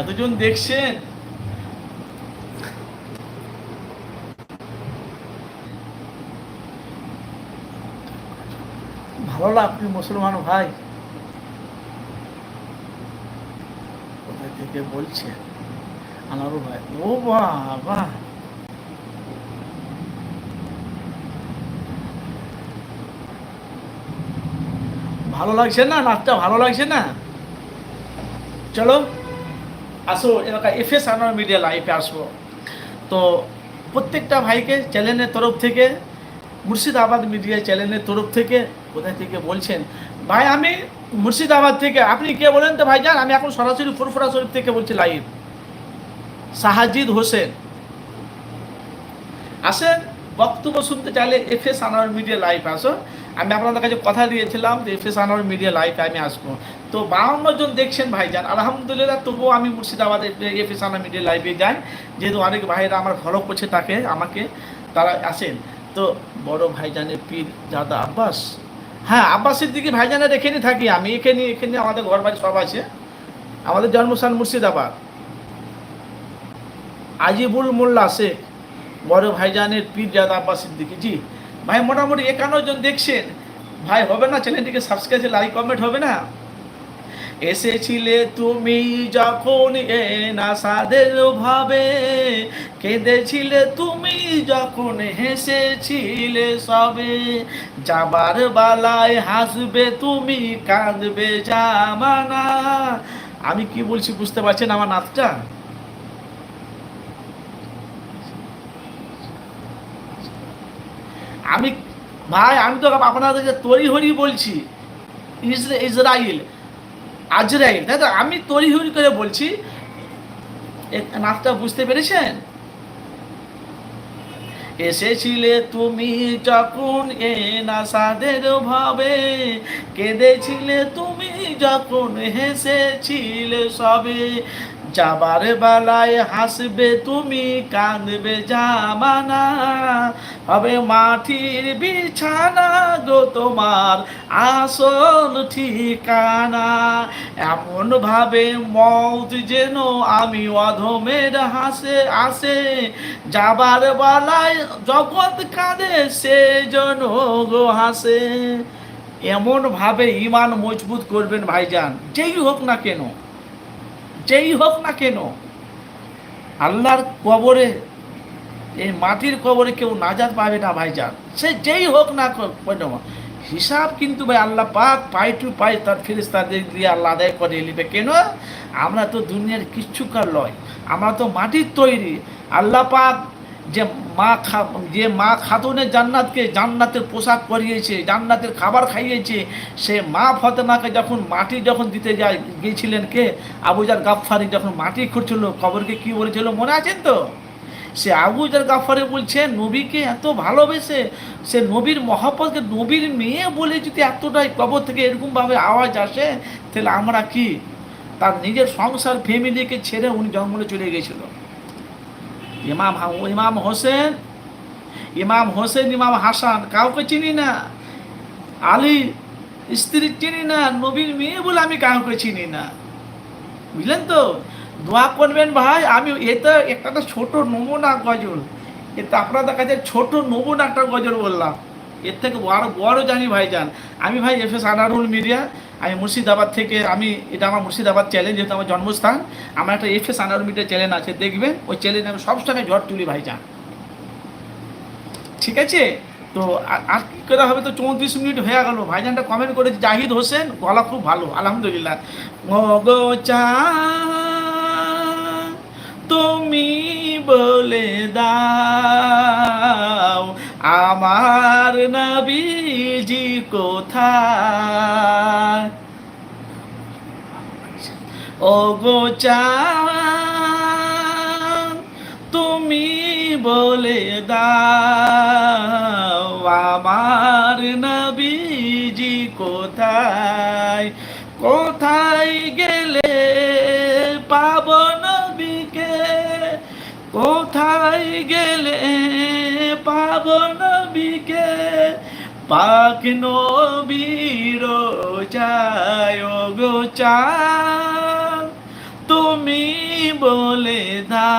এতজন দেখছেন? ভালো না আপনি মুসলমান ভাই? কোথায় থেকে বলছেন আনারু ভাই, ও বাবা ভালো লাগছে না? নাচটা ভালো লাগছে না? চলো। আসো এলাকা এফ এস আনোয়ার মিডিয়া লাইফে আসব। তো প্রত্যেকটা ভাইকে চ্যানেলের তরফ থেকে, মুর্শিদাবাদ মিডিয়া চ্যানেলের তরফ থেকে, কোথায় থেকে বলছেন? ভাই, আমি মুর্শিদাবাদ থেকে, আপনি কে বলেন তো ভাই যান আমি এখন সরাসরি ফুরফুরা শরীফ থেকে বলছি লাইভ সাহাজিদ হোসেন। আসেন, বক্তব্য শুনতে চাইলে F S Anwar media live আসো। আমি আপনাদের কাছে কথা দিয়েছিলাম যে এফ এস আনোয়ার মিডিয়া লাইভে আমি আসব। তো বাউন্ন জন দেখছেন ভাইজান, আলহামদুলিল্লাহ তবুও আমি Murshidabad F S Anwar media লাইভে যাই। যেহেতু অনেক ভাইরা আমার ফলো করছে তাকে, আমাকে, তারা আসেন। তো বড় ভাইজানের পীর দাদা আব্বাস। হ্যাঁ আব্বাসের দিকে ভাইজানের এখানে থাকি আমি। এখানে এখানে আমাদের ঘর বাড়ি সব আছে। আমাদের জন্মস্থান মুর্শিদাবাদ। আজিবুল মোল্লা শেখ, বড় ভাইজানের পীর জাদা আব্বাস সিদ্দিকি জি। ভাই, মোটামুটি একান্ন জন দেখছেন। ভাই, হবে না চ্যানেলটিকে সাবস্ক্রাইব লাইক কমেন্ট হবে না? এসেছিলে তুমি যখন এ না সাদের ভাবে, কেঁদেছিলে তুমি যখন হেসেছিলে সবে, যাবার বালায় হাসবে তুমি, কাঁদবে জামানা। আমি কি বলছি বুঝতে পারছেন আমার নাচটা? আমি, ভাই, আমি তো আপনাদেরকে তরি হরি বলছি, ইসরা- ইসরায়েল আজরাইল, তাই তো? আমি তরি হরি করে বলছি নাচটা বুঝতে পেরেছেন? এসেছিলে তুমি যখন এ নাসাদের ভাবে, কেঁদেছিলে তুমি যখন হেসেছিলে সবে যাবার বেলায় হাসবে তুমি, কাঁদবে জামানা। হবে মাটির বিছানা গো তোমার আসল ঠিকানা। এমন ভাবে মৌত যেন আমি অধমের হাসে আসে। যাবার বেলায় জগৎ কাঁদে, সে জন গো হাসে। এমন ভাবে ইমান মজবুত করবেন ভাইজান, যেই হোক না কেন। যেই হোক না কেন, আল্লাহর কবরে, এই মাটির কবরে কেউ নাজাত পাবে না ভাইজান। সে যেই হোক না হিসাব কিন্তু ভাই আল্লাহ পাক পাই টু পাই তার ফিরিস্তাদের দিয়ে আল্লাহ আদায় করে নিবে। কেন? আমরা তো দুনিয়ার কিচ্ছুকার লয়, আমরা তো মাটির তৈরি। আল্লাহ পাক যে মা খা যে মা খাতুনের জান্নাতকে জান্নাতের পোশাক পরিয়েছে, জান্নাতের খাবার খাইয়েছে, সে মা ফতেমাকে যখন মাটি যখন দিতে যায়, গিয়েছিলেন কে? আবুজার গাফফারি যখন মাটি খুঁড়ছিল কবরকে কি বলেছিল মনে আছেন তো? সে আবুজার গাফারে বলছে, নবীকে এত ভালোবেসে সে নবীর মহাপদকে নবীর মেয়ে বলে যদি এতটাই কবর থেকে এরকমভাবে আওয়াজ আসে, তাহলে আমরা কি তার নিজের সংসার ফ্যামিলিকে ছেড়ে উনি জঙ্গলে চলে গেছিল ইমাম ইমাম হোসেন ইমাম হোসেন, ইমাম হাসান, কাউকে চিনি না। আলী স্ত্রী চিনি না, নবীর মেয়ে বলে আমি কাউকে চিনি না। বুঝলেন তো? দোয়া করবেন ভাই, আমি এটা একটা ছোট নমুনা গজল। এটা আপনাদের কাছে ছোট নমুনা একটা গজল বললাম। এর থেকে বড় বড় জানি ভাই ভাইজান। আমি ভাই এফ এস আনারুল মিডিয়া আমি মুর্শিদাবাদ থেকে, আমি, এটা আমার মুর্শিদাবাদ চ্যালেঞ্জ যেহেতু আমার জন্মস্থান, আমার একটা F S Anarul media channel আছে, দেখবেন, ওই চ্যানেলে আমি সবসময় ঝড় তুলি ভাইজান। ঠিক আছে? তো আর- কি করা হবে তো চৌত্রিশ মিনিট হয়ে গেল, ভাইজানটা কমেন্ট করেছে, জাহিদ হোসেন, গলা খুব ভালো, আলহামদুলিল্লাহ। গো তুমি বলে দাও। আমার নবীজি কোথায়? ও তুমি বলে দাও, আমার নবীজি কোথায়? কোথায় গেলে পাব নবীকে? কোথায় গেলে পাব নবীকে পাক নবীর চায় গো চা তুমি বলে দা